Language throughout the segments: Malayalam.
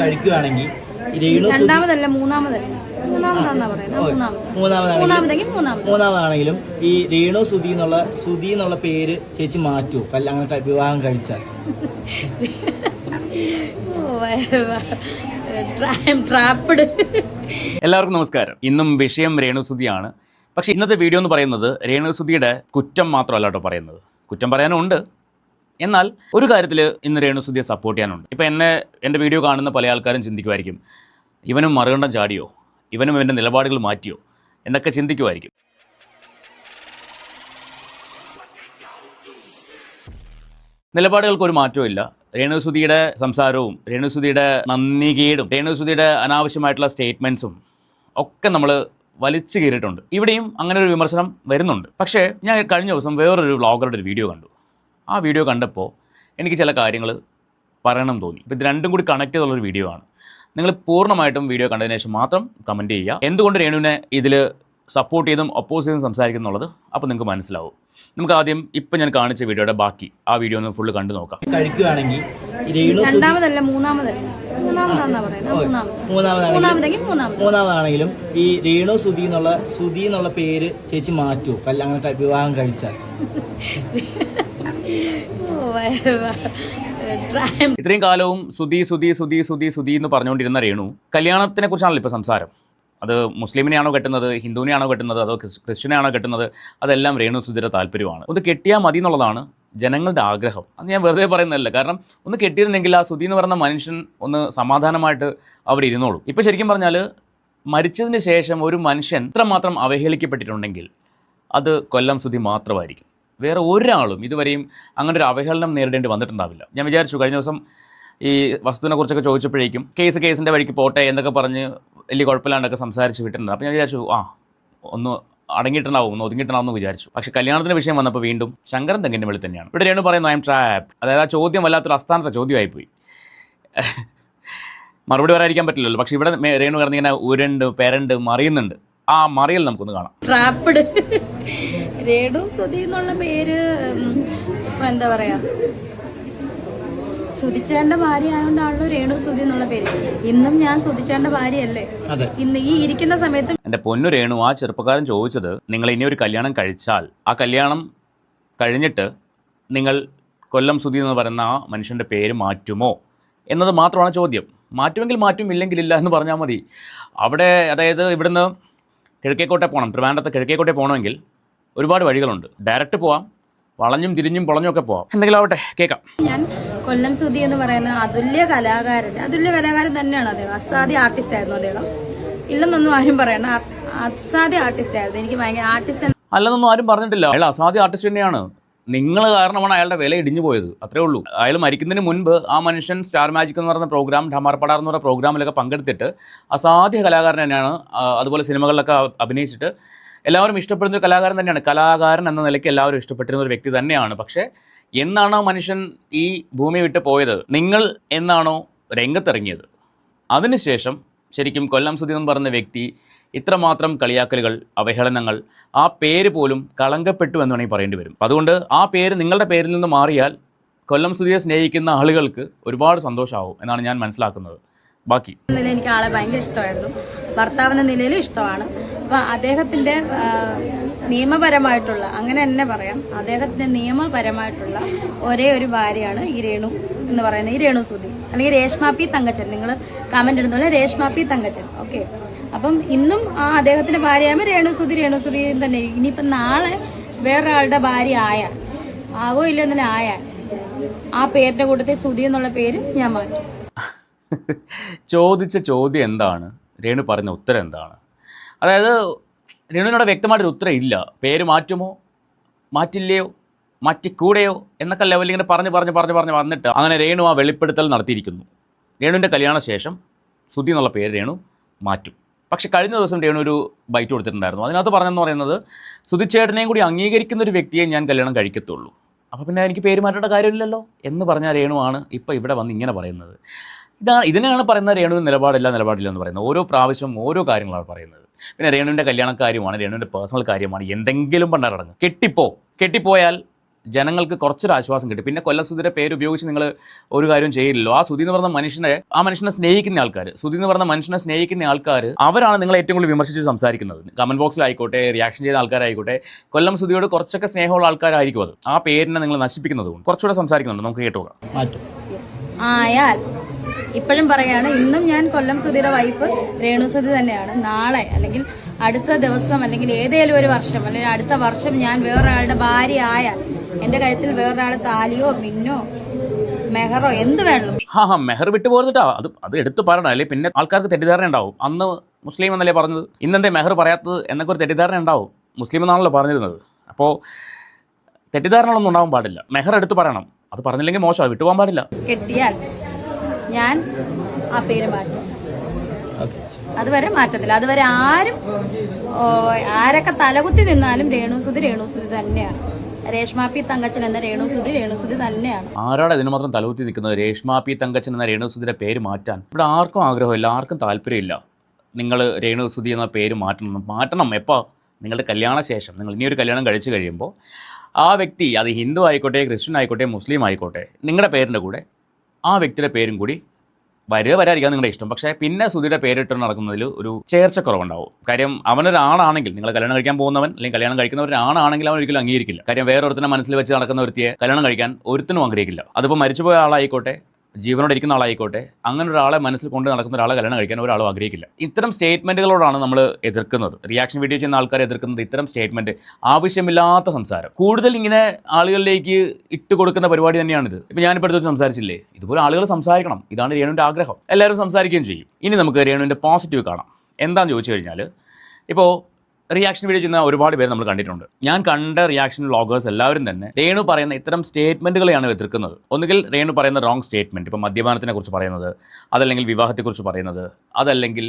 കഴിക്കുകയാണെങ്കിൽ രണ്ടാമതല്ല മൂന്നാമതല്ല. മൂന്നാമതാണെങ്കിലും ഈ രേണു സുധി എന്നുള്ള സുധി എന്നുള്ള പേര് ചേച്ചി മാറ്റൂ കല്യാണം വിവാഹം കഴിച്ചാൽ. എല്ലാവർക്കും നമസ്കാരം. ഇന്നും വിഷയം രേണുസുതിയാണ് പക്ഷെ ഇന്നത്തെ വീഡിയോ എന്ന് പറയുന്നത് രേണുസുതിയുടെ കുറ്റം മാത്രമല്ല കേട്ടോ പറയുന്നത്. കുറ്റം പറയാനുണ്ട്. എന്നാൽ ഒരു കാര്യത്തിൽ ഇന്ന് രേണുസുതിയെ സപ്പോർട്ട് ചെയ്യാനുണ്ട്. ഇപ്പം എന്നെ എന്റെ വീഡിയോ കാണുന്ന പല ആൾക്കാരും ചിന്തിക്കുമായിരിക്കും ഇവനും മറുകണ്ഠം ചാടിയോ? ഇവനും ഇവന്റെ നിലപാടുകൾ മാറ്റിയോ? എന്നൊക്കെ ചിന്തിക്കുമായിരിക്കും. നിലപാടുകൾക്ക് ഒരു മാറ്റവും ഇല്ല. രേണുസുതിയുടെ സംസാരവും രേണുസുതിയുടെ നന്ദികേടും രേണുസുതിയുടെ അനാവശ്യമായിട്ടുള്ള സ്റ്റേറ്റ്മെൻസും ഒക്കെ നമ്മൾ വലിച്ചു കീറിയിട്ടുണ്ട്. ഇവിടെയും അങ്ങനെ ഒരു വിമർശനം വരുന്നുണ്ട്. പക്ഷേ ഞാൻ കഴിഞ്ഞ ദിവസം വേറൊരു വ്ളോഗറുടെ ഒരു വീഡിയോ കണ്ടു. ആ വീഡിയോ കണ്ടപ്പോൾ എനിക്ക് ചില കാര്യങ്ങൾ പറയണം തോന്നി. ഇപ്പോൾ ഇത് രണ്ടും കൂടി കണക്ട് ചെയ്തുള്ളൊരു വീഡിയോ ആണ്. നിങ്ങൾ പൂർണമായിട്ടും വീഡിയോ കണ്ടതിന് ശേഷം മാത്രം കമന്റ് ചെയ്യുക. എന്തുകൊണ്ട് രേണുവിനെ ഇതിൽ സപ്പോർട്ട് ചെയ്തും ഒപ്പോസ് ചെയ്തും സംസാരിക്കുന്നുള്ളത് അപ്പോൾ നിങ്ങൾക്ക് മനസ്സിലാവും. നമുക്ക് ആദ്യം ഇപ്പം ഞാൻ കാണിച്ച വീഡിയോയുടെ ബാക്കി ആ വീഡിയോ ഒന്ന് ഫുള്ള് കണ്ടു നോക്കാം. കഴിക്കുകയാണെങ്കിൽ രണ്ടാമതല്ല മൂന്നാമതല്ല. മൂന്നാമതാണെങ്കിലും ഈ രേണു സുധി എന്നുള്ള സുധി എന്നുള്ള പേര് ചേച്ചി മാറ്റൂ കല്യാണം അങ്ങനെ വിവാഹം കഴിച്ചാൽ. ഇത്രയും കാലവും സുധി സുധി സുധി സുധി സുധി എന്ന് പറഞ്ഞുകൊണ്ടിരുന്ന രേണു കല്യാണത്തിനെ കുറിച്ചാണല്ലോ ഇപ്പോൾ സംസാരം. അത് മുസ്ലിമിനെയാണോ കെട്ടുന്നത് ഹിന്ദുവിനെയാണോ കെട്ടുന്നത് അതോ ക്രിസ്- ക്രിസ്ത്യനെയാണോ കെട്ടുന്നത് അതെല്ലാം രേണു സുധിയുടെ താല്പര്യമാണ്. ഒന്ന് കെട്ടിയാൽ മതി എന്നുള്ളതാണ് ജനങ്ങളുടെ ആഗ്രഹം. അത് ഞാൻ വെറുതെ പറയുന്നതല്ല. കാരണം ഒന്ന് കെട്ടിയിരുന്നെങ്കിൽ ആ സുധി എന്ന് പറയുന്ന മനുഷ്യൻ ഒന്ന് സമാധാനമായിട്ട് അവിടെ ഇരുന്നോളൂ. ഇപ്പോൾ ശരിക്കും പറഞ്ഞാൽ മരിച്ചതിന് ശേഷം ഒരു മനുഷ്യൻ ഇത്രമാത്രം അവഹേളിക്കപ്പെട്ടിട്ടുണ്ടെങ്കിൽ അത് കൊല്ലം സുധി മാത്രമായിരിക്കും. വേറെ ഒരാളും ഇതുവരെയും അങ്ങനെ ഒരു അവഹേളനം നേരിടേണ്ടി വന്നിട്ടുണ്ടാവില്ല. ഞാൻ വിചാരിച്ചു കഴിഞ്ഞ ദിവസം ഈ വസ്തുവിനെ കുറിച്ചൊക്കെ ചോദിച്ചപ്പോഴേക്കും കേസ് കേസിന്റെ വഴിക്ക് പോട്ടെ എന്നൊക്കെ പറഞ്ഞ് വലിയ കുഴപ്പമില്ലാണ്ടൊക്കെ സംസാരിച്ച് വിട്ടിട്ടുണ്ട്. അപ്പോൾ ഞാൻ വിചാരിച്ചു ആ ഒന്ന് അടങ്ങിയിട്ടുണ്ടാവും ഒന്ന് ഒതുങ്ങിയിട്ടുണ്ടാവും എന്ന് വിചാരിച്ചു. പക്ഷേ കല്യാണത്തിന്റെ വിഷയം വന്നപ്പോൾ വീണ്ടും ശങ്കരൻ തെങ്ങിന്റെ വെളി തന്നെയാണ്. ഇവിടെ രണ്ടും പറയുന്നത് ഐ എം ട്രാപ്പ് അതായത് ആ ചോദ്യം വല്ലാത്തൊരു അസ്ഥാനത്തെ ചോദ്യമായിപ്പോയി. മറുപടി പറയാതിരിക്കാൻ പറ്റില്ലല്ലോ. പക്ഷെ ഇവിടെ രേണു കിടന്ന് ഇങ്ങനെ ഉരുണ്ട് പെരണ്ട് മറിയുന്നുണ്ട്. ആ മറിയൽ നമുക്കൊന്ന് കാണാം. രേണു സുധി എന്നുള്ള പേര് എന്താ പറയാ? സുധിച്ചേണ്ട ഭാര്യ ആയതുകൊണ്ടാണല്ലോ രേണു സുധി എന്നുള്ള പേര്. ഇന്നും ഞാൻ സുധിച്ചേണ്ട ഭാര്യയല്ലേ? അതെ. ഇന്ന് ഈ ഇരിക്കുന്ന സമയത്ത് എന്റെ പൊന്നു രേണു ആ ചെറുപ്പക്കാരൻ ചോദിച്ചത് നിങ്ങൾ ഇനി ഒരു കല്യാണം കഴിച്ചാൽ ആ കല്യാണം കഴിഞ്ഞിട്ട് നിങ്ങൾ കൊല്ലം സുധി എന്ന് പറയുന്ന ആ മനുഷ്യന്റെ പേര് മാറ്റുമോ? എന്നത് മാത്രമാണ് ചോദ്യം. മാറ്റുമെങ്കിൽ മാറ്റും ഇല്ലെങ്കിലില്ല എന്ന് പറഞ്ഞാൽ മതി. അവിടെ അതായത് ഇവിടുന്ന് കിഴക്കേക്കോട്ടെ പോകണം ട്രിവാൻഡ്രത്ത് കിഴക്കേക്കോട്ടെ പോകണമെങ്കിൽ ഒരുപാട് വഴികളുണ്ട്. ഡയറക്റ്റ് പോവാം വളഞ്ഞും തിരിഞ്ഞും പൊളഞ്ഞും ഒക്കെ പോവാം. എന്തെങ്കിലും ആവട്ടെ കേൾക്കാം. ഞാൻ കൊല്ലം സുധി എന്ന് പറയുന്ന അതുല്യ കലാകാരൻ അതുല്യ കലാകാരൻ തന്നെയാണ് അദ്ദേഹം. അസാധ്യ ആർട്ടിസ്റ്റ് ആയിരുന്നു അദ്ദേഹം. ഇല്ലെന്നൊന്നും ആരും പറയണ്ട. അസാദി അസാധ്യ ആർട്ടിസ്റ്റ് ആയിരുന്നു. എനിക്ക് ഭയങ്കര ആർട്ടിസ്റ്റ് അല്ലെന്നൊന്നും ആരും പറഞ്ഞിട്ടില്ല. അയാൾ അസാധ്യ ആർട്ടിസ്റ്റ് തന്നെയാണ്. നിങ്ങൾ കാരണമാണ് അയാളുടെ വില ഇടിഞ്ഞു പോയത്. അത്രേ ഉള്ളൂ. അയാൾ മരിക്കുന്നതിന് മുൻപ് ആ മനുഷ്യൻ സ്റ്റാർ മാജിക് എന്ന് പറയുന്ന പ്രോഗ്രാം ഢമാർപ്പടാർ എന്ന് പറയുന്ന പ്രോഗ്രാമിലൊക്കെ പങ്കെടുത്തിട്ട് അസാധ്യ കലാകാരൻ തന്നെയാണ് അതുപോലെ സിനിമകളിലൊക്കെ അഭിനയിച്ചിട്ട് എല്ലാവരും ഇഷ്ടപ്പെടുന്ന ഒരു കലാകാരൻ തന്നെയാണ്. കലാകാരൻ എന്ന നിലയ്ക്ക് എല്ലാവരും ഇഷ്ടപ്പെട്ടിരുന്ന ഒരു വ്യക്തി തന്നെയാണ്. പക്ഷേ എന്നാണോ മനുഷ്യൻ ഈ ഭൂമി വിട്ട് പോയത്? നിങ്ങൾ എന്നാണോ രംഗത്തിറങ്ങിയത്? അതിനുശേഷം ശരിക്കും കൊല്ലം സുധി എന്ന് പറയുന്ന വ്യക്തി ഇത്രമാത്രം കളിയാക്കലുകൾ അവഹേളനങ്ങൾ ആ പേര് പോലും കളങ്കപ്പെട്ടു എന്ന് വേണമെങ്കിൽ പറയേണ്ടി വരും. അതുകൊണ്ട് ആ പേര് നിങ്ങളുടെ പേരിൽ നിന്ന് മാറിയാൽ കൊല്ലം സുധിയെ സ്നേഹിക്കുന്ന ആളുകൾക്ക് ഒരുപാട് സന്തോഷമാവും എന്നാണ് ഞാൻ മനസ്സിലാക്കുന്നത്. ബാക്കി. എനിക്ക് ആളെ ഭയങ്കര ഇഷ്ടമായിരുന്നു. ഭർത്താവിന്റെ നിലയിലും ഇഷ്ടമാണ്. അപ്പൊ അദ്ദേഹത്തിന്റെ നിയമപരമായിട്ടുള്ള അങ്ങനെ തന്നെ പറയാം. അദ്ദേഹത്തിന്റെ നിയമപരമായിട്ടുള്ള ഒരേ ഒരു ഭാര്യയാണ് ഈ രേണു എന്ന് പറയുന്നത് ഈ രേണു സുധി. അല്ലെങ്കിൽ രേഷ്മ പി തങ്കച്ചൻ. നിങ്ങൾ കമന്റ് ഇടുന്ന പോലെ രേഷ്മ പി തങ്കച്ചൻ. ഓക്കെ അപ്പം ഇന്നും ആ അദ്ദേഹത്തിന്റെ ഭാര്യയാകുമ്പോൾ രേണു സുധി രേണു സുധി തന്നെ ഇനിയിപ്പം നാളെ വേറൊരാളുടെ ഭാര്യ ആയ ആകോ ഇല്ലെന്നെ ആയ ആ പേരിന്റെ കൂട്ടത്തിൽ സുധി എന്നുള്ള പേര് ഞാൻ മാറ്റും. ചോദിച്ച ചോദ്യം എന്താണ്? രേണു പറഞ്ഞ ഉത്തരം എന്താണ്? അതായത് രേണുവിനോട് വ്യക്തമായിട്ടൊരു ഉത്തരം ഇല്ല. പേര് മാറ്റുമോ? മാറ്റില്ലയോ? മാറ്റിക്കൂടെയോ? എന്നൊക്കെ ലെവലിൽ ഇങ്ങനെ പറഞ്ഞ് പറഞ്ഞ് പറഞ്ഞ് പറഞ്ഞ് വന്നിട്ട് അങ്ങനെ രേണു ആ വെളിപ്പെടുത്തൽ നടത്തിയിരിക്കുന്നു. രേണുവിന്റെ കല്യാണ ശേഷം സുധി എന്നുള്ള പേര് രേണു മാറ്റും. പക്ഷെ കഴിഞ്ഞ ദിവസം രേണു ഒരു ബൈറ്റ് കൊടുത്തിട്ടുണ്ടായിരുന്നു. അതിനകത്ത് പറഞ്ഞെന്ന് പറയുന്നത് സുധിച്ചേട്ടനെയും കൂടി അംഗീകരിക്കുന്ന ഒരു വ്യക്തിയെ ഞാൻ കല്യാണം കഴിക്കത്തുള്ളൂ. അപ്പോൾ പിന്നെ എനിക്ക് പേര് മാറ്റേണ്ട കാര്യമില്ലല്ലോ? എന്ന് പറഞ്ഞ രേണുവാണ് ഇപ്പോൾ ഇവിടെ വന്ന് ഇങ്ങനെ പറയുന്നത്. ഇതാണ് ഇതിനെയാണ് പറയുന്നത് രേണുവിന് നിലപാടില്ല നിലപാടില്ല എന്ന് പറയുന്നത്. ഓരോ പ്രാവശ്യം ഓരോ കാര്യങ്ങളാണ് പറയുന്നത്. പിന്നെ രേണുവിന്റെ കല്യാണ കാര്യമാണ് രേണുവിന്റെ പേഴ്സണൽ കാര്യമാണ് എന്തെങ്കിലും പണ്ടടങ്ങ് കെട്ടിപ്പോ കെട്ടിപ്പോയാൽ ജനങ്ങൾക്ക് കുറച്ചൊരു ആശ്വാസം കിട്ടും. പിന്നെ കൊല്ലം സുധിയുടെ പേര് ഉപയോഗിച്ച് നിങ്ങൾ ഒരു കാര്യം ചെയ്യില്ലല്ലോ. ആ സുധി എന്ന് പറഞ്ഞ മനുഷ്യനെ ആ മനുഷ്യനെ സ്നേഹിക്കുന്ന ആൾക്കാർ സുധി എന്ന് പറഞ്ഞ മനുഷ്യനെ സ്നേഹിക്കുന്ന ആൾക്കാർ അവരാണ് നിങ്ങൾ ഏറ്റവും കൂടുതൽ വിമർശിച്ച് സംസാരിക്കുന്നത്. കമന്റ് ബോക്സിലായിക്കോട്ടെ റിയാക്ഷൻ ചെയ്ത ആൾക്കാരായിക്കോട്ടെ കൊല്ലം സുധിയോട് കുറച്ചൊക്കെ സ്നേഹമുള്ള ആൾക്കാരായിരിക്കും അത്. ആ പേരിനെ നിങ്ങൾ നശിപ്പിക്കുന്നത് കൊണ്ട് കുറച്ചുകൂടെ സംസാരിക്കുന്നുണ്ട് നമുക്ക് മാറ്റും. ആയാൽ ഇപ്പോഴും പറയാണ് ഇന്നും ഞാൻ കൊല്ലം സുധിയുടെ വൈഫ് രേണു സുധി തന്നെയാണ്. നാളെ അല്ലെങ്കിൽ അടുത്ത ദിവസം അല്ലെങ്കിൽ ഏതെങ്കിലും ഒരു വർഷം അല്ലെങ്കിൽ അടുത്ത വർഷം ഞാൻ വേറൊരാളുടെ ഭാര്യ ആയാൽ എന്റെ കാര്യത്തിൽ വേറൊരാൾ താലിയോ മിന്നോ മെഹറോ എന്ത് വേണം ഹാ ഹാ മെഹർ വിട്ടു പോരുന്നിട്ടാ അത് അത് എടുത്തു പറയണം. അല്ലെ പിന്നെ ആൾക്കാർക്ക് തെറ്റിദ്ധാരണ ഉണ്ടാവും. അന്ന് മുസ്ലിം എന്നല്ലേ പറഞ്ഞത്? ഇന്നെന്തേ മെഹർ പറയാത്തത് എന്നൊക്കെ ഒരു തെറ്റിദ്ധാരണ ഉണ്ടാവും. മുസ്ലിം എന്നാണല്ലോ പറഞ്ഞിരുന്നത്. അപ്പോൾ തെറ്റിദ്ധാരണകളൊന്നും ഉണ്ടാവാൻ പാടില്ല. മെഹർ എടുത്ത് പറയണം. അത് പറഞ്ഞില്ലെങ്കിൽ മോശമാണ് വിട്ടുപോകാൻ പാടില്ല. കെട്ടിയാൽ ഞാൻ ആ പേര് മാറ്റും. അതുവരെ മാറ്റത്തില്ല. അതുവരെ ആരും ആരൊക്കെ തലകുത്തി നിന്നാലും രേണുസുതി രേണുസുതി തന്നെയാണ്. തങ്കച്ചൻ എന്ന രേണുസുതി രേണുസുതി തന്നെയാണ്. ആരാണ് ഇതിന് മാത്രം തലകുത്തി നിൽക്കുന്നത്? രേഷ്മ പി തങ്കച്ചൻ എന്ന രേണുസുതിയുടെ പേര് മാറ്റാൻ. ഇവിടെ ആർക്കും ആഗ്രഹമില്ല ആർക്കും താല്പര്യമില്ല. നിങ്ങൾ രേണുസുതി എന്ന പേര് മാറ്റണം. മാറ്റണം എപ്പോൾ നിങ്ങളുടെ കല്യാണ ശേഷം നിങ്ങൾ ഇനിയൊരു കല്യാണം കഴിച്ചു കഴിയുമ്പോൾ ആ വ്യക്തി അത് ഹിന്ദു ആയിക്കോട്ടെ ക്രിസ്ത്യൻ ആയിക്കോട്ടെ മുസ്ലിം ആയിക്കോട്ടെ നിങ്ങളുടെ പേരിന്റെ കൂടെ ആ വ്യക്തിയുടെ പേരും കൂടി വരിക വരാതിരിക്കാൻ നിങ്ങളുടെ ഇഷ്ടം. പക്ഷേ പിന്നെ സുധിയുടെ പേരിട്ട് നടക്കുന്നതിൽ ഒരു ചേർച്ചക്കുറവുണ്ടാവും. കാര്യം അവനൊരാണാണെങ്കിൽ നിങ്ങൾ കല്യാണം കഴിക്കാൻ പോകുന്നവൻ അല്ലെങ്കിൽ കല്യാണം കഴിക്കുന്ന ഒരാണാണെങ്കിൽ അവൻ ഒരിക്കലും അംഗീകരിക്കില്ല. കാര്യം വേറൊരുത്തിനെ മനസ്സിൽ വെച്ച് നടക്കുന്ന ഒരുത്തിയെ കല്യാണം കഴിക്കാൻ ഒരുത്തിനും ആഗ്രഹിക്കില്ല. അതിപ്പോൾ മരിച്ചുപോയ ആളായിക്കോട്ടെ ജീവനോടെ ഇരിക്കുന്ന ആളായിക്കോട്ടെ അങ്ങനെ ഒരാളെ മനസ്സിൽ കൊണ്ട് നടക്കുന്ന ഒരാളെ കല്യാണം കഴിക്കാൻ ഒരാളും ആഗ്രഹിക്കില്ല. ഇത്തരം സ്റ്റേറ്റ്മെന്റുകളോടാണ് നമ്മൾ എതിർക്കുന്നത്. റിയാക്ഷൻ വീഡിയോ ചെയ്യുന്ന ആൾക്കാരെ എതിർക്കുന്നത് ഇത്തരം സ്റ്റേറ്റ്മെന്റ് ആവശ്യമില്ലാത്ത സംസാരം. കൂടുതൽ ഇങ്ങനെ ആളുകളിലേക്ക് ഇട്ട് കൊടുക്കുന്ന പരിപാടി തന്നെയാണിത്. ഇപ്പം ഞാനിപ്പോൾ അടുത്ത് സംസാരിച്ചില്ലേ? ഇതുപോലെ ആളുകൾ സംസാരിക്കണം. ഇതാണ് രേണുവിന്റെ ആഗ്രഹം. എല്ലാവരും സംസാരിക്കുകയും ചെയ്യും. ഇനി നമുക്ക് രേണുവിന്റെ പോസിറ്റീവ് കാണാം. എന്താണെന്ന് ചോദിച്ചു കഴിഞ്ഞാൽ ഇപ്പോൾ റിയാക്ഷൻ വീഡിയോ ചെയ്യുന്ന ഒരുപാട് പേര് നമ്മൾ കണ്ടിട്ടുണ്ട്. ഞാൻ കണ്ട റിയാക്ഷൻ വ്ളോഗേഴ്സ് എല്ലാവരും തന്നെ രേണു പറയുന്ന ഇത്തരം സ്റ്റേറ്റ്മെന്റുകളെയാണ് എതിർക്കുന്നത്. ഒന്നുകിൽ രേണു പറയുന്ന റോങ് സ്റ്റേറ്റ്മെന്റ് ഇപ്പോൾ മദ്യപാനത്തിനെ കുറിച്ച് പറയുന്നത് അതല്ലെങ്കിൽ വിവാഹത്തെക്കുറിച്ച് പറയുന്നത് അതല്ലെങ്കിൽ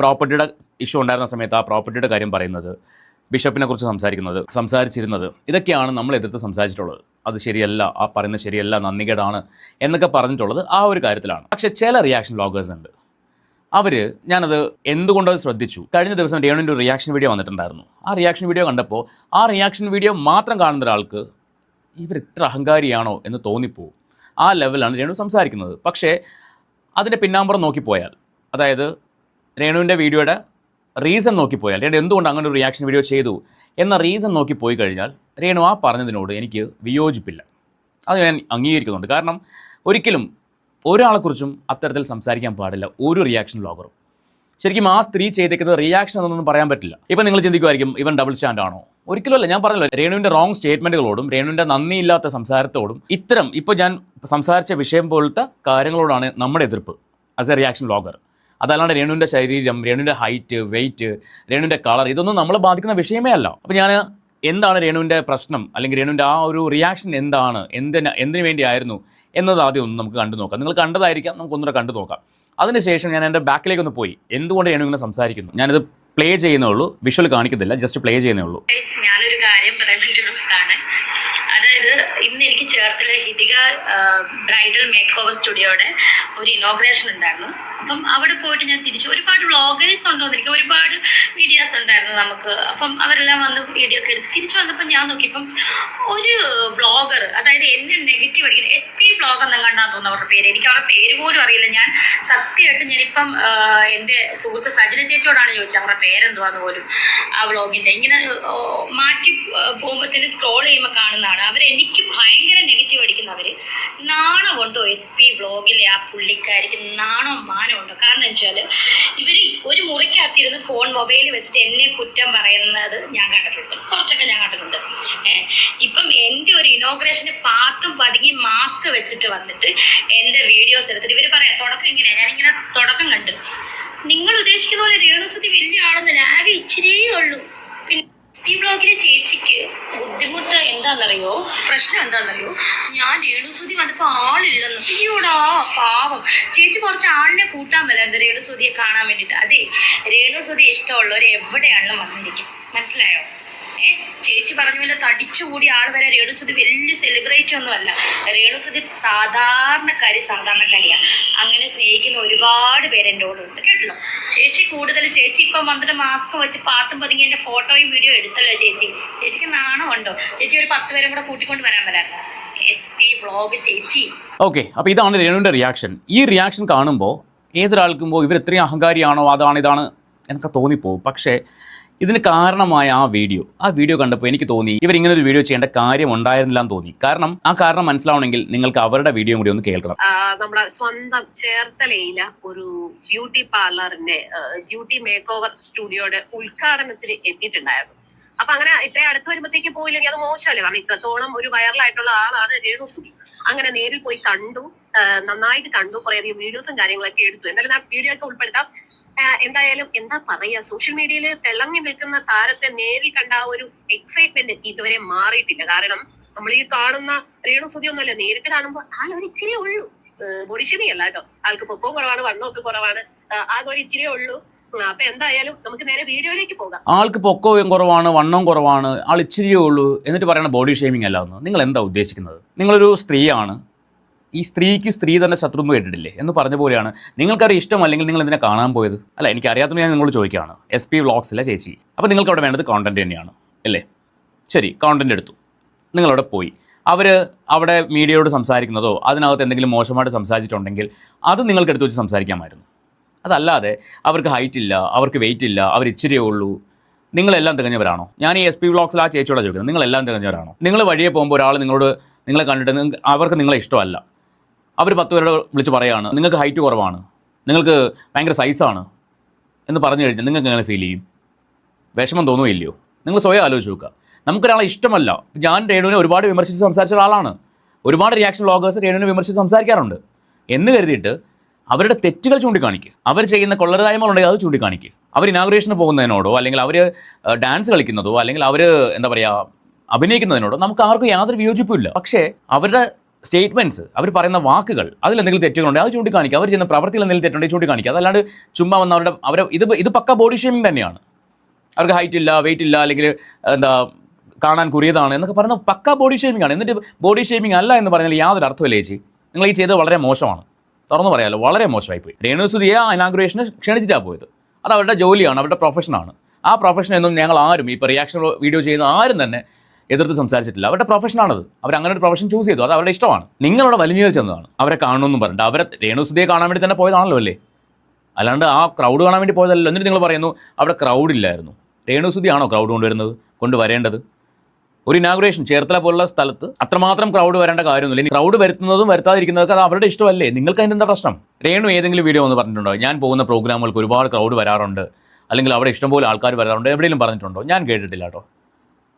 പ്രോപ്പർട്ടിയുടെ ഇഷ്യൂ ഉണ്ടായിരുന്ന സമയത്ത് ആ പ്രോപ്പർട്ടിയുടെ കാര്യം പറയുന്നത് ബിഷപ്പിനെ കുറിച്ച് സംസാരിക്കുന്നത് സംസാരിച്ചിരുന്നത് ഇതൊക്കെയാണ് നമ്മൾ എതിർത്ത് സംസാരിച്ചിട്ടുള്ളത്. അത് ശരിയല്ല ആ പറയുന്നത് ശരിയല്ല നന്ദികേടാണ് എന്നൊക്കെ പറഞ്ഞിട്ടുള്ളത് ആ ഒരു കാര്യത്തിലാണ്. പക്ഷേ ചില റിയാക്ഷൻ വ്ളോഗേഴ്സ് ഉണ്ട്. അവർ ഞാനത് എന്തുകൊണ്ടത് ശ്രദ്ധിച്ചു? കഴിഞ്ഞ ദിവസം രേണുവിന്റെ ഒരു റിയാക്ഷൻ വീഡിയോ വന്നിട്ടുണ്ടായിരുന്നു. ആ റിയാക്ഷൻ വീഡിയോ കണ്ടപ്പോൾ ആ റിയാക്ഷൻ വീഡിയോ മാത്രം കാണുന്ന ഒരാൾക്ക് ഇവർ ഇത്ര അഹങ്കാരിയാണോ എന്ന് തോന്നിപ്പോവും ആ ലെവലാണ് രേണു സംസാരിക്കുന്നത്. പക്ഷേ അതിന്റെ പിന്നാമ്പുറം നോക്കിപ്പോയാൽ അതായത് രേണുവിന്റെ വീഡിയോയുടെ റീസൺ നോക്കിപ്പോയാൽ രേണു എന്തുകൊണ്ട് അങ്ങനെ ഒരു റിയാക്ഷൻ വീഡിയോ ചെയ്തു എന്ന റീസൺ നോക്കി പോയി കഴിഞ്ഞാൽ രേണു ആ പറഞ്ഞതിനോട് എനിക്ക് വിയോജിപ്പില്ല. അത് ഞാൻ അംഗീകരിക്കുന്നുണ്ട്. കാരണം ഒരിക്കലും ഒരാളെക്കുറിച്ചും അത്തരത്തിൽ സംസാരിക്കാൻ പാടില്ല. ഒരു റിയാക്ഷൻ വ്ളോഗറും ശരിക്കും ആ സ്ത്രീ ചെയ്തേക്കുന്നത് റിയാക്ഷൻ എന്നൊന്നും പറയാൻ പറ്റില്ല. ഇപ്പം നിങ്ങൾ ചിന്തിക്കുമായിരിക്കും ഇവൻ ഡബിൾ സ്റ്റാൻഡ് ആണോ? ഒരിക്കലുമല്ല ഞാൻ പറഞ്ഞല്ലോ രേണുവിന്റെ റോങ് സ്റ്റേറ്റ്മെന്റുകളോടും രേണുവിന്റെ നന്ദിയില്ലാത്ത സംസാരത്തോടും ഇത്തരം ഇപ്പോൾ ഞാൻ സംസാരിച്ച വിഷയം പോലത്തെ കാര്യങ്ങളോടാണ് നമ്മുടെ എതിർപ്പ് ആസ് എ റിയാക്ഷൻ വ്ളോഗർ അതല്ലാണ്ട് രേണുവിന്റെ ശരീരം രേണുവിന്റെ ഹൈറ്റ് വെയിറ്റ് രേണുവിന്റെ കളർ ഇതൊന്നും നമ്മളെ ബാധിക്കുന്ന വിഷയമേ അല്ല. അപ്പോൾ ഞാൻ എന്താണ് രേണുവിന്റെ പ്രശ്നം? അല്ലെങ്കിൽ രേണുവിന്റെ ആ ഒരു റിയാക്ഷൻ എന്താണ്? എന്തിന് എന്തിനു വേണ്ടിയായിരുന്നു? എന്നത് ആദ്യം ഒന്ന് നമുക്ക് കണ്ടു നോക്കാം. നിങ്ങൾ കണ്ടതായിരിക്കാം. നമുക്ക് ഒന്നുകൂടെ കണ്ടു നോക്കാം. അതിനുശേഷം ഞാൻ എന്റെ ബാക്കിലേക്ക് ഒന്ന് പോയി. എന്തുകൊണ്ട് രേണു ഇങ്ങനെ സംസാരിക്കുന്നു? ഞാനിത് പ്ലേ ചെയ്യുന്നേ ഉള്ളൂ. വിഷ്വൽ കാണിക്കുന്നില്ല ജസ്റ്റ് പ്ലേ ചെയ്യുന്നേ ഉള്ളൂ. ഞാനൊരു കാര്യം പറയാൻ വേണ്ടി അതായത് ഇന്ന് എനിക്ക് Cherthala Hithika bridal makeover സ്റ്റുഡിയോയുടെ ഒരു ഇനോഗ്രേഷൻ ഉണ്ടായിരുന്നു. അപ്പം അവിടെ പോയിട്ട് ഞാൻ തിരിച്ചു ഒരുപാട് വ്ളോഗേഴ്സ് ഉണ്ടോ എനിക്ക് ഒരുപാട് വീഡിയോസ് ഉണ്ടായിരുന്നു നമുക്ക്. അപ്പം അവരെല്ലാം വന്ന് വീഡിയോ ഒക്കെ എടുത്ത് തിരിച്ചു വന്നപ്പോൾ ഞാൻ നോക്കിയപ്പം ഒരു വ്ളോഗർ അതായത് എന്നെ നെഗറ്റീവ് അടിക്കുന്നത് എസ് പി വ്ളോഗ് എന്നും കണ്ടാന്ന് തോന്നുന്നു അവരുടെ പേര്. എനിക്ക് അവരുടെ പേര് പോലും അറിയില്ല. ഞാൻ സത്യമായിട്ട് ഞാനിപ്പം എന്റെ സുഹൃത്ത് സജന ചേച്ചിയോടാണ് ചോദിച്ചത് അവരുടെ പേരെന്തുവാന്ന് പോലും ആ വ്ളോഗിന്റെ ഇങ്ങനെ മാറ്റി മാറ്റി പോകുമ്പോഴത്തേന് സ്ക്രോൾ ചെയ്യുമ്പോൾ കാണുന്നതാണ്. അവർ എനിക്ക് ഭയങ്കര നെഗറ്റീവ് അടിക്കുന്നവര് നാണമുണ്ടോ എസ് പി വ്ളോഗിലെ ആ പുള്ളിക്കാരിക്ക്? നാണോ മാനോ ഉണ്ടോ? കാരണം വെച്ചാൽ ഇവർ ഒരു മുറിക്കകത്തിരുന്ന് ഫോൺ മൊബൈൽ വെച്ചിട്ട് എന്നെ കുറ്റം പറയുന്നത് ഞാൻ കണ്ടിട്ടുണ്ട്. കുറച്ചൊക്കെ ഞാൻ കണ്ടിട്ടുണ്ട്. ഏഹ് ഇപ്പം എന്റെ ഒരു ഇനോഗ്രേഷന് പാത്തും പതുങ്ങി മാസ്ക് വെച്ചിട്ട് വന്നിട്ട് എന്റെ വീഡിയോസ് എടുത്തിട്ട് ഇവർ പറയാം തുടക്കം ഇങ്ങനെയാണ് ഞാനിങ്ങനെ തുടക്കം കണ്ടു. നിങ്ങൾ ഉദ്ദേശിക്കുന്ന പോലെ രേണുസുതി വലിയ ആളൊന്നും ആകെ ഇച്ചിരിയേ ഉള്ളൂ. ബ്ലോഗിലെ ചേച്ചിക്ക് ബുദ്ധിമുട്ട് എന്താണെന്നറിയോ? പ്രശ്നം എന്താണെന്നറിയോ? ഞാൻ രേണുസുതി വന്നപ്പോൾ ആളില്ലെന്ന്. അയ്യോടാ പാവം. ചേച്ചി കുറച്ച് ആളിനെ കൂട്ടാൻ മേലായിരുന്നു രേണുസുതിയെ കാണാൻ വേണ്ടിട്ട്. അതെ രേണുസുതി ഇഷ്ടമുള്ളവർ എവിടെയാണെങ്കിലും വന്നിരിക്കും മനസ്സിലായോ? ചേച്ചി പറഞ്ഞ പോലെ തടിച്ചുകൂടി ആൾ വരെ രേണുസുതി വലിയ സെലിബ്രേറ്റ് ഒന്നുമല്ല രേണുസുതി സാധാരണക്കാരി സാധാരണക്കാരിയാണ് അങ്ങനെ സ്നേഹിക്കുന്ന ഒരുപാട് പേര് എന്റെ കൂടെ ഉണ്ട്. കേട്ടല്ലോ? ചേച്ചി കൂടുതൽ ചേച്ചി ഇപ്പം വന്നിട്ട് മാസ്ക് വെച്ച് പാത്തും പതുങ്ങി എന്റെ ഫോട്ടോയും വീഡിയോ എടുത്തല്ലോ ചേച്ചി. ചേച്ചിക്ക് നാണമുണ്ടോ ചേച്ചി ഒരു പത്ത് പേരും കൂടെ കൂട്ടിക്കൊണ്ട് വരാൻ വരാം എസ് പി വ്ളോഗ് ചേച്ചി. ഓക്കെ അപ്പോൾ ഇതാണ് രേണുവിന്റെ റിയാക്ഷൻ ഈ റിയാക്ഷൻ കാണുമ്പോൾ ഏതൊരാൾക്കുമ്പോൾ ഇവർ ഇത്രയും അഹങ്കാരിയാണോ? അതാണ് ഇതാണ് എന്നൊക്കെ തോന്നിപ്പോവും. പക്ഷേ ഇതിന് കാരണമായ ആ വീഡിയോ. ആ വീഡിയോ കണ്ടപ്പോൾ എനിക്ക് തോന്നി ഇവർ ഇങ്ങനെ ഒരു വീഡിയോ ചെയ്യേണ്ട കാര്യം ഉണ്ടായിരുന്നില്ല എന്ന് തോന്നി. കാരണം ആ കാരണം മനസ്സിലാവണമെങ്കിൽ നിങ്ങൾക്ക് അവരുടെ വീഡിയോ കൂടി ഒന്ന് കേൾക്കണം. നമ്മുടെ സ്വന്തം ചേർത്തലയില ഒരു ബ്യൂട്ടി പാർലറിന്റെ ബ്യൂട്ടി മേക്ക് ഓവർ സ്റ്റുഡിയോയുടെ ഉദ്ഘാടനത്തിന് എത്തിയിട്ടുണ്ടായിരുന്നു. അപ്പൊ അങ്ങനെ ഇത്രയും അടുത്ത് വരുമ്പോഴത്തേക്ക് പോയില്ലെങ്കിൽ അത് മോശമല്ലേ? കാരണം ഇത്രത്തോളം ഒരു വൈറലായിട്ടുള്ള ആളാണ് രേണുസുതി അങ്ങനെ നേരിൽ പോയി കണ്ടു നന്നായിട്ട് കണ്ടു. കുറേയധികം വീഡിയോസും കാര്യങ്ങളൊക്കെ എടുത്തു. എന്നാലും ആ വീഡിയോ ഒക്കെ ഉൾപ്പെടുത്താം. എന്തായാലും എന്താ പറയാ സോഷ്യൽ മീഡിയയിൽ തിളങ്ങി നിൽക്കുന്ന താരത്തെ നേരിൽ കണ്ട ആ ഒരു എക്സൈറ്റ്മെന്റ് ഇതുവരെ മാറിയിട്ടില്ല. കാരണം നമ്മൾ ഈ കാണുന്ന രേണുസുതി ഒന്നുമല്ല നേരിട്ട് കാണുമ്പോൾ ആൾ ഒരു ഇച്ചിരി ഉള്ളൂ. ബോഡി ഷേമിങ് അല്ല കേട്ടോ. ആൾക്ക് പൊക്കവും കുറവാണ് വണ്ണമൊക്കെ കുറവാണ്. ആകെ ഒരു ഇച്ചിരി ഉള്ളൂ. അപ്പൊ എന്തായാലും നമുക്ക് നേരെ വീഡിയോയിലേക്ക് പോകാം. ആൾക്ക് പൊക്കവും കുറവാണ് വണ്ണവും കുറവാണ് ആൾ ഇച്ചിരിയേ ഉള്ളൂ എന്നിട്ട് പറയണ ബോഡി ഷേമിംഗ് അല്ല എന്ന്. നിങ്ങൾ എന്താ ഉദ്ദേശിക്കുന്നത്? നിങ്ങളൊരു സ്ത്രീയാണ് ഈ സ്ത്രീക്ക് സ്ത്രീ തന്നെ ശത്രു എന്ന് കേട്ടിട്ടില്ലേ? എന്ന് പറഞ്ഞ പോലെയാണ്. നിങ്ങൾക്കത് ഇഷ്ടമല്ലെങ്കിൽ നിങ്ങൾ എന്തിനാ കാണാൻ പോയത്? അല്ല എനിക്ക് അറിയാത്തത് ഞാൻ നിങ്ങളോട് ചോദിക്കുകയാണ്. എസ് പി വ്ളോഗ്സിലെ ചേച്ചി. അപ്പോൾ നിങ്ങൾക്ക് അവിടെ വേണ്ടത് കോണ്ടന്റ് തന്നെയാണ്. അല്ലേ? ശരി കോണ്ടന്റ് എടുത്തു. നിങ്ങളവിടെ പോയി. അവർ അവിടെ മീഡിയയോട് സംസാരിക്കുന്നതോ അതിനകത്ത് എന്തെങ്കിലും മോശമായിട്ട് സംസാരിച്ചിട്ടുണ്ടെങ്കിൽ അത് നിങ്ങൾക്ക് എടുത്ത് വെച്ച് സംസാരിക്കാമായിരുന്നു. അതല്ലാതെ അവർക്ക് ഹൈറ്റ് ഇല്ല അവർക്ക് വെയിറ്റ് ഇല്ല അവർ ഇച്ചിരിയേ ഉള്ളൂ. നിങ്ങളെല്ലാം തികഞ്ഞവരാണോ? ഞാൻ ഈ എസ് പി വ്ളോഗ്സിൽ ആ ചേച്ചിയോടെ ചോദിക്കുന്നത്. നിങ്ങളെല്ലാം തികഞ്ഞവരാണോ? നിങ്ങൾ വഴിയെ പോകുമ്പോൾ ഒരാൾ നിങ്ങളോട് നിങ്ങളെ കണ്ടിട്ട് അവർക്ക് നിങ്ങളെ ഇഷ്ടമല്ല. അവർ പത്ത് പേരോട് വിളിച്ച് പറയുകയാണ് നിങ്ങൾക്ക് ഹൈറ്റ് കുറവാണ്. നിങ്ങൾക്ക് ഭയങ്കര സൈസാണ് എന്ന് പറഞ്ഞു കഴിഞ്ഞാൽ നിങ്ങൾക്ക് എങ്ങനെ ഫീൽ ചെയ്യും? വിഷമം തോന്നുകയില്ലയോ? നിങ്ങൾ സ്വയം ആലോചിച്ച് നോക്കുക. നമുക്കൊരാളെ ഇഷ്ടമല്ല. ഞാൻ രേണുവിനെ ഒരുപാട് വിമർശിച്ച് സംസാരിച്ച ഒരാളാണ്. ഒരുപാട് റിയാക്ഷൻ വ്ളോഗേഴ്സ് രേണുവിനെ വിമർശിച്ച് സംസാരിക്കാറുണ്ട്. എന്ന് കരുതിയിട്ട് അവരുടെ തെറ്റുകൾ ചൂണ്ടിക്കാണിക്കുക. അവർ ചെയ്യുന്ന കൊള്ളരതായ്മകളുണ്ടെങ്കിൽ അത് ചൂണ്ടിക്കാണിക്കുക. അവർ ഇനാഗ്രേഷന് പോകുന്നതിനോടോ അല്ലെങ്കിൽ അവർ ഡാൻസ് കളിക്കുന്നതോ അല്ലെങ്കിൽ അവർ എന്താ പറയുക അഭിനയിക്കുന്നതിനോടോ നമുക്ക് ആർക്കും യാതൊരു വിയോജിപ്പുമില്ല പക്ഷേ അവരുടെ സ്റ്റേറ്റ്മെന്റ്സ് അവർ പറയുന്ന വാക്കുകൾ. അതിൽ എന്തെങ്കിലും തെറ്റുകളുണ്ട് അത് ചൂണ്ടിക്കാണിക്കുക. അവർ ചെയ്യുന്ന പ്രവർത്തിയിൽ എന്തെങ്കിലും തെറ്റുണ്ടെങ്കിൽ ചൂണ്ടിക്കാണിക്കുക. അതല്ലാണ്ട് ചുമ്മാ വന്ന അവരുടെ അവരെ ഇത് ഇത് പക്ക ബോഡി ഷേമിംഗ് തന്നെയാണ്. അവർക്ക് ഹൈറ്റ് ഇല്ല വെയിറ്റ് ഇല്ല അല്ലെങ്കിൽ എന്താ കാണാൻ കുറിയതാണ് എന്നൊക്കെ പറയുന്ന പക്ക ബോഡി ഷേമിംഗ് ആണ്. എന്നിട്ട് ബോഡി ഷേമിംഗ് അല്ല എന്ന് പറഞ്ഞാൽ യാതൊരു അർത്ഥമില്ല ചേച്ചി. നിങ്ങൾ ഈ ചെയ്തത് വളരെ മോശമാണ്. തുറന്നു പറയാമല്ലോ വളരെ മോശമായി പോയി രേണുസുതിയെ ആ ഇനാഗ്രേഷന് ക്ഷണിച്ചിട്ടാണ് പോയത്. അത് അവരുടെ ജോലിയാണ് അവരുടെ പ്രൊഫഷനാണ് ആ പ്രൊഫഷൻ ഒന്നും ഞങ്ങൾ ആരും ഇപ്പോൾ റിയാക്ഷൻ വീഡിയോ ചെയ്യുന്ന ആരും തന്നെ എതിർത്ത് സംസാരിച്ചിട്ടില്ല. അവരുടെ പ്രൊഫഷനാണത് അവർ അങ്ങനെ ഒരു പ്രൊഫഷൻ ചൂസ് ചെയ്തു. അത് അവരുടെ ഇഷ്ടമാണ്. നിങ്ങളവിടെ വലിഞ്ഞു ചെന്നതാണ്. അവരെ കാണണമെന്നും പറഞ്ഞിട്ട്. അവരെ രേണുസുതിയെ കാണാൻ വേണ്ടി തന്നെ പോയതാണല്ലോ അല്ലേ? അല്ലാണ്ട് ആ ക്രൗഡ് കാണാൻ വേണ്ടി പോയതല്ലോ എന്നിട്ട് നിങ്ങൾ പറയുന്നു അവിടെ ക്രൗഡ് ഇല്ലായിരുന്നു. രേണുസുതിയാണോ ക്രൗഡ് കൊണ്ടുവരുന്നത്? കൊണ്ടുവരേണ്ടത്? ഒരു ഇനാഗുറേഷൻ ചേർത്തല പോലുള്ള സ്ഥലത്ത് അത്രമാത്രം ക്രൗഡ് വരേണ്ട കാര്യമൊന്നുമില്ല. ഇനി ക്രൗഡ് വരുത്തുന്നതും വരുത്താതിരിക്കുന്നതൊക്കെ അത് അവരുടെ ഇഷ്ടമല്ലേ? നിങ്ങൾക്ക് അതിന്റെ എന്താ പ്രശ്നം? രേണു ഏതെങ്കിലും വീഡിയോ ഒന്ന് പറഞ്ഞിട്ടുണ്ടോ? ഞാൻ പോകുന്ന പ്രോഗ്രാമുകൾക്ക് ഒരുപാട് ക്രൗഡ് വരാറുണ്ട്. അല്ലെങ്കിൽ അവിടെ ഇഷ്ടംപോലെ ആൾക്കാർ വരാറുണ്ട്. എവിടെയെങ്കിലും പറഞ്ഞിട്ടുണ്ടോ? ഞാൻ കേട്ടിട്ടില്ല കേട്ടോ.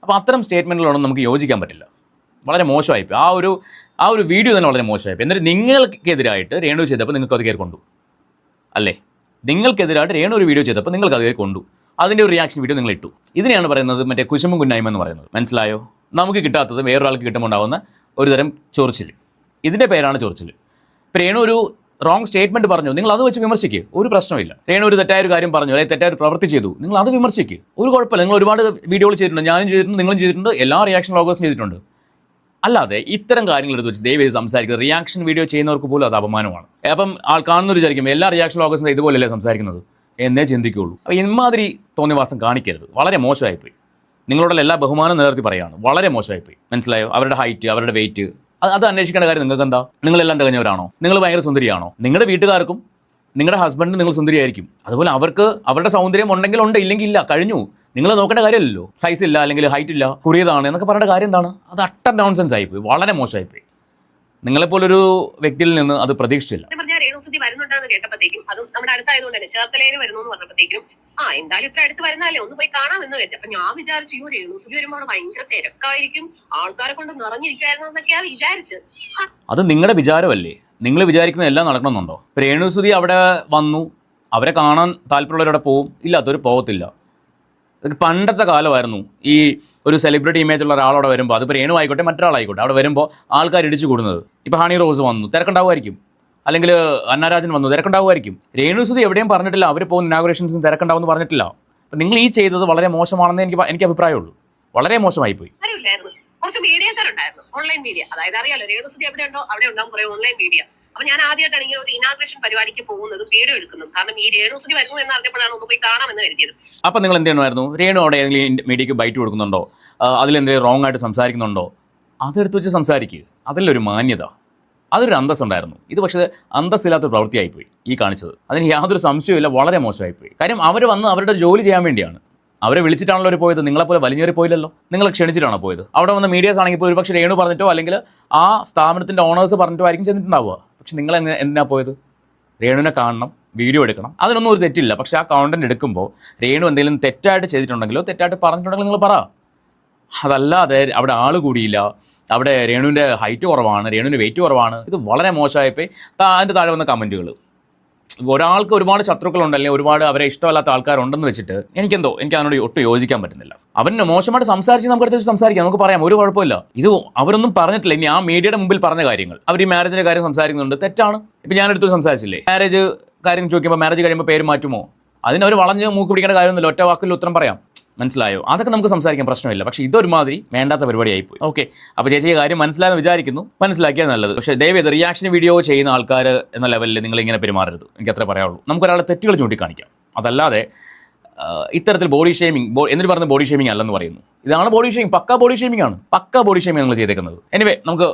അപ്പോൾ അത്തരം സ്റ്റേറ്റ്മെന്റുകളൊന്നും നമുക്ക് യോജിക്കാൻ പറ്റില്ല. വളരെ മോശമായിപ്പോയി. ആ ഒരു ആ ഒരു വീഡിയോ തന്നെ വളരെ മോശമായിപ്പോയി. എന്നിട്ട് നിങ്ങൾക്കെതിരായിട്ട് രേണു ചെയ്തപ്പോൾ നിങ്ങൾക്ക് അത് കയറി കൊണ്ടു അല്ലേ? നിങ്ങൾക്കെതിരായിട്ട് രേണു ഒരു വീഡിയോ ചെയ്തപ്പോൾ നിങ്ങൾക്ക് അത് കയറി കൊണ്ടു അതിന്റെ ഒരു റിയാക്ഷൻ വീഡിയോ നിങ്ങൾ ഇട്ടു ഇതിനെയാണ് പറയുന്നത് മറ്റേ കുശുമ്പും കുന്നായ്മ എന്ന് പറയുന്നത്. മനസ്സിലായോ? നമുക്ക് കിട്ടാത്തത് വേറൊരാൾക്ക് കിട്ടുമ്പോൾ ഉണ്ടാകുന്ന ഒരു തരം ചൊറിച്ചിൽ ഇതിന്റെ പേരാണ് ചൊറിച്ചിൽ ഇപ്പോൾ രേണു ഒരു റോങ് സ്റ്റേറ്റ്മെന്റ് പറഞ്ഞു. നിങ്ങൾ അത് വെച്ച് വിമർശിക്കുക ഒരു പ്രശ്നമില്ല രേണു ഒരു തെറ്റായ ഒരു കാര്യം പറഞ്ഞു. അല്ലെങ്കിൽ തെറ്റായ ഒരു പ്രവൃത്തി ചെയ്തു. നിങ്ങൾ അത് വിമർശിക്കുക ഒരു കുഴപ്പമില്ല. നിങ്ങൾ ഒരുപാട് വീഡിയോകൾ ചെയ്തിട്ടുണ്ട്. ഞാനും ചെയ്തിട്ടുണ്ട്. നിങ്ങളും ചെയ്തിട്ടുണ്ട്. എല്ലാ റിയാക്ഷൻ വ്ളോഗേഴ്സും ചെയ്തിട്ടുണ്ട്. അല്ലാതെ ഇത്തരം കാര്യങ്ങൾ എടുത്ത് വെച്ച് ദയവേത് സംസാരിക്കുന്നത് റിയാക്ഷൻ വീഡിയോ ചെയ്യുന്നവർക്ക് പോലും അത് അപമാനമാണ്. അപ്പം ആൾ കാണുന്നവർ വിചാരിക്കും എല്ലാ റിയാക്ഷൻ വ്ളോഗേഴ്സും ഇതുപോലെയല്ലേ സംസാരിക്കുന്നത്? എന്നേ ചിന്തിക്കുകയുള്ളൂ. അപ്പം ഇമാതിരി തോന്നിവാസം കാണിക്കരുത്. വളരെ മോശമായിപ്പോയി. നിങ്ങളോടുള്ള എല്ലാ ബഹുമാനം നിലനിർത്തി പറയുകയാണ്. വളരെ മോശമായിപ്പോയി. മനസ്സിലായോ? അവരുടെ ഹൈറ്റ് അവരുടെ വെയിറ്റ് അത് അന്വേഷിക്കേണ്ട കാര്യം നിങ്ങൾക്ക് എന്താ നിങ്ങളെല്ലാം തികഞ്ഞവരാണോ? നിങ്ങൾ ഭയങ്കര സുന്ദരിയാണോ? നിങ്ങളുടെ വീട്ടുകാർക്കും നിങ്ങളുടെ ഹസ്ബൻഡിന് നിങ്ങൾ സുന്ദരിയായിരിക്കും. അതുപോലെ അവർക്ക് അവരുടെ സൗന്ദര്യം ഉണ്ടെങ്കിൽ ഉണ്ട് ഇല്ലെങ്കിൽ ഇല്ല കഴിഞ്ഞു. നിങ്ങൾ നോക്കേണ്ട കാര്യമല്ലല്ലോ. സൈസ് ഇല്ല അല്ലെങ്കിൽ ഹൈറ്റ് ഇല്ല കുറിയതാണ് എന്നൊക്കെ പറയേണ്ട കാര്യം എന്താണ്? അത് അട്ടർ നോൺസെൻസ് ആയിപ്പോയി. വളരെ മോശമായിപ്പോയി. നിങ്ങളെപ്പോലൊരു വ്യക്തിയിൽ നിന്ന് അത് പ്രതീക്ഷിച്ചില്ല. അതും എന്ന് ആ എന്തായാലും ഇത്ര അടുത്ത് വരുന്നാലേ ഒന്ന് പോയി കാണാമെന്ന് കരുതി. അപ്പൊ ഞാൻ വിചാരിച്ചു ഈ ഒരു രേണുസുതി വരുമ്പോൾ ഭയങ്കര തിരക്കായിരിക്കും. ആൾക്കാരെ കൊണ്ട് നിറഞ്ഞിരിക്കുമായിരുന്നു എന്നൊക്കെയാ വിചാരിച്ചത്. അത് നിങ്ങളുടെ വിചാരമല്ലേ? നിങ്ങൾ വിചാരിക്കുന്ന എല്ലാം നടക്കണമെന്നുണ്ടോ? രേണുസുതി അവിടെ വന്നു. അവരെ കാണാൻ താല്പര്യമുള്ളവരവിടെ പോവും. ഇല്ലാത്തവർ പോകത്തില്ല പണ്ടത്തെ കാലമായിരുന്നു. ഈ ഒരു സെലിബ്രിറ്റി ഇമേജ് ഉള്ള ഒരാളവിടെ വരുമ്പോൾ അതിപ്പോൾ രേണു ആയിക്കോട്ടെ മറ്റൊരാളായിക്കോട്ടെ അവിടെ വരുമ്പോൾ ആൾക്കാർ ഇടിച്ചു കൂടുന്നത്. ഇപ്പോൾ ഹണി റോസ് വന്നു. തിരക്കുണ്ടാവുമായിരിക്കും. അല്ലെങ്കിൽ അന്നാരാജൻ വന്നു തിരക്കുണ്ടാവുമായിരിക്കും. രേണുസുതി എവിടെയും പറഞ്ഞിട്ടില്ല അവർ പോകുന്ന ഇനാഗുറേഷൻസും തിരക്കുണ്ടാവുമെന്ന് പറഞ്ഞിട്ടില്ല. അപ്പം നിങ്ങൾ ഈ ചെയ്തത് വളരെ മോശമാണെന്ന് എനിക്ക് എനിക്ക് അഭിപ്രായമുള്ളൂ. വളരെ മോശമായി പോയി കുറച്ച് മീഡിയക്കാരുണ്ടായിരുന്നു ഓൺലൈൻ മീഡിയ അതായത് അറിയാലോ രേണുസുതി എവിടെ ഉണ്ടോ അവിടെ ഉണ്ടാവും കുറെ ഓൺലൈൻ മീഡിയ അപ്പൊ ഞാൻ ആദ്യമായിട്ടാണ് ഇങ്ങനെ ഒരു ഇനാഗ്രേഷൻ പരിപാടിക്ക് പോകുന്നതും വീഡിയോ എടുക്കുന്നതും. കാരണം ഈ രേണുസുതി വരുന്നു എന്ന് അറിഞ്ഞപ്പോഴാണ് ഒന്ന് പോയി കാണാമെന്ന് കരുതിയത്. അപ്പൊ നിങ്ങൾ എന്ത് ചെയ്യണമായിരുന്നു രേണു അവിടെ ഏതെങ്കിലും മീഡിയക്ക് ബൈറ്റ് കൊടുക്കുന്നുണ്ടോ? അതിലെന്തെങ്കിലും റോങ് ആയിട്ട് സംസാരിക്കുന്നുണ്ടോ? അതെടുത്ത് വെച്ച് സംസാരിക്കുക അതിലൊരു മാന്യത. അതൊരു അന്തസ് ഉണ്ടായിരുന്നു ഇത് പക്ഷേ അന്തസ്സില്ലാത്ത പ്രവൃത്തിയായിപ്പോയി ഈ കാണിച്ചത്. അതിന് യാതൊരു സംശയവുമില്ല വളരെ മോശമായിപ്പോയി. കാര്യം അവർ വന്ന് അവരുടെ ജോലി ചെയ്യാൻ വേണ്ടിയാണ്. അവരെ വിളിച്ചിട്ടാണല്ലോ അവർ പോയത്. നിങ്ങളെപ്പോലെ വലിഞ്ഞേറി പോയില്ലല്ലോ? നിങ്ങൾ ക്ഷണിച്ചിട്ടാണോ പോയത്? അവിടെ വന്ന മീഡിയാസ് ആണെങ്കിൽ ഇപ്പോൾ ഒരുപക്ഷെ രേണു പറഞ്ഞിട്ടോ അല്ലെങ്കിൽ ആ സ്ഥാപനത്തിന്റെ ഓണേഴ്സ് പറഞ്ഞിട്ടോ ആയിരിക്കും ചെന്നിട്ടുണ്ടാവുക. പക്ഷെ നിങ്ങൾ എന്തിനാ പോയത്? രേണുവിനെ കാണണം വീഡിയോ എടുക്കണം. അതിനൊന്നും ഒരു തെറ്റില്ല. പക്ഷേ ആ കോണ്ടന്റ് എടുക്കുമ്പോൾ രേണു എന്തെങ്കിലും തെറ്റായിട്ട് ചെയ്തിട്ടുണ്ടെങ്കിലോ തെറ്റായിട്ട് പറഞ്ഞിട്ടുണ്ടെങ്കിൽ നിങ്ങൾ പറ. അതല്ലാതെ അവിടെ ആൾ കൂടിയില്ല. അവിടെ രേണുവിന്റെ ഹൈറ്റ് കുറവാണ് രേണുവിന്റെ വെയിറ്റ് കുറവാണ്. ഇത് വളരെ മോശമായപ്പോൾ അതിന്റെ താഴെ വന്ന കമന്റുകൾ ഒരാൾക്ക് ഒരുപാട് ശത്രുക്കളുണ്ട് അല്ലെങ്കിൽ ഒരുപാട് അവരെ ഇഷ്ടമല്ലാത്ത ആൾക്കാരുണ്ടെന്ന് വെച്ചിട്ട് എനിക്കെന്തോ എനിക്ക് അതിനോട് ഒട്ടും യോജിക്കാൻ പറ്റുന്നില്ല. അവന് മോശമായിട്ട് സംസാരിച്ച് നമുക്ക് അടുത്ത് സംസാരിക്കാം നമുക്ക് പറയാം ഒരു കുഴപ്പമില്ല. ഇത് അവരൊന്നും പറഞ്ഞിട്ടില്ല ഇനി ആ മീഡിയയുടെ മുമ്പിൽ പറഞ്ഞ കാര്യങ്ങൾ. അവർ ഈ മാരേജിന്റെ കാര്യം സംസാരിക്കുന്നുണ്ട് തെറ്റാണ്. ഇപ്പം ഞാനെടുത്ത് സംസാരിച്ചില്ലേ മാരേജ് കാര്യം ചോദിക്കുമ്പോൾ മാരേജ് കഴിയുമ്പോൾ പേര് മാറ്റുമോ? അതിനവർ വളഞ്ഞ് മൂക്ക് പിടിക്കേണ്ട കാര്യമൊന്നുമില്ല ഒറ്റ വാക്കിൽ ഉത്തരം പറയാം. മനസ്സിലായോ? അതൊക്കെ നമുക്ക് സംസാരിക്കാൻ പ്രശ്നമില്ല. പക്ഷേ ഇതൊരുമാതിരി വേണ്ടാത്ത പരിപാടിയായി പോയി ഓക്കെ അപ്പോൾ ചേച്ചിയെ കാര്യം മനസ്സിലായെന്ന് വിചാരിക്കുന്നു. മനസ്സിലാക്കിയാൽ നല്ലത്. പക്ഷേ ദയവേത് റിയാക്ഷൻ വീഡിയോ ചെയ്യുന്ന ആൾക്കാർ എന്ന ലെവലിൽ നിങ്ങൾ ഇങ്ങനെ പെരുമാറരുത്. എനിക്ക് അത്രേ പറയാവുള്ളൂ. നമുക്ക് ഒരാളെ തെറ്റുകൾ ചൂണ്ടിക്കാണിക്കാം. അതല്ലാതെ ഇത്തരത്തിൽ ബോഡി ഷേമിംഗ് എന്നിട്ട് പറഞ്ഞ ബോഡി ഷേമിംഗ് അല്ലെന്ന് പറയുന്നു. ഇതാണ് body shaming pakka body shaming ആണ്. പക്ക ബോഡി ഷേമിംഗ് നിങ്ങൾ ചെയ്തേക്കുന്നത്. എനിവേ നമുക്ക്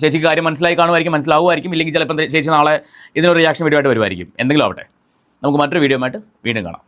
ചേച്ചിക്ക് കാര്യം മനസ്സിലായി കാണുമായിരിക്കും മനസ്സിലാവുമായിരിക്കും. ഇല്ലെങ്കിൽ ചിലപ്പോൾ ചേച്ചി നാളെ ഇതിനൊരു റിയാക്ഷൻ വീഡിയോ ആയിട്ട് വരുമായിരിക്കും. എന്തെങ്കിലും ആവട്ടെ. നമുക്ക് മറ്റൊരു വീഡിയോ ആയിട്ട് വീണ്ടും കാണാം.